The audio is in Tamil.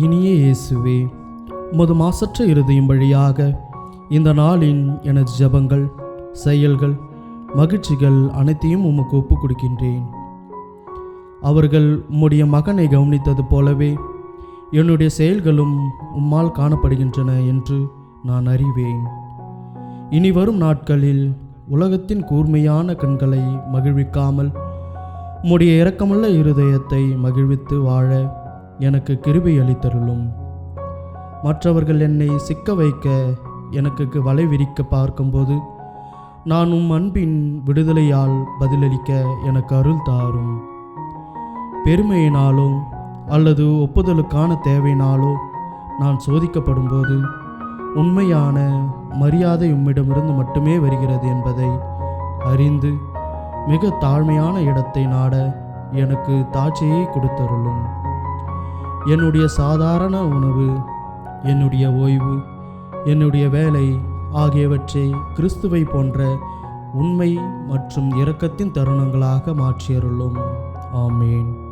இனிய இயேசுவே உமது மாசற்ற இருதயம் வழியாக இந்த நாளின் எனது ஜெபங்கள் செயல்கள் மகிழ்ச்சிகள் அனைத்தையும் உமக்கு ஒப்புக் கொடுக்கின்றேன். அவர்கள் உம்முடைய மகனை கவனித்தது போலவே என்னுடைய செயல்களும் உம்மால் காணப்படுகின்றன என்று நான் அறிவேன். இனி வரும் நாட்களில் உலகத்தின் கூர்மையான கண்களை மகிழ்விக்காமல் உம்முடைய இரக்கமுள்ள இருதயத்தை மகிழ்வித்து வாழ எனக்கு கிருபை அளித்தருளும். மற்றவர்கள் என்னை சிக்க வைக்க எனக்கு வலை விரிக்க பார்க்கும்போது நான் உம் அன்பின் விடுதலையால் பதிலளிக்க எனக்கு அருள் தாரும். பெருமையினாலோ அல்லது ஒப்புதலுக்கான தேவையினாலோ நான் சோதிக்கப்படும்போது உண்மையான மரியாதை உம்மிடமிருந்து மட்டுமே வருகிறது என்பதை அறிந்து மிக தாழ்மையான இடத்தை நாட எனக்கு தாட்சியை கொடுத்தருளும். என்னுடைய சாதாரண உணவு என்னுடைய ஓய்வு என்னுடைய வேலை ஆகியவற்றை கிறிஸ்துவை போன்ற உண்மை மற்றும் இரக்கத்தின் தருணங்களாக மாற்றியருளும். ஆமேன்.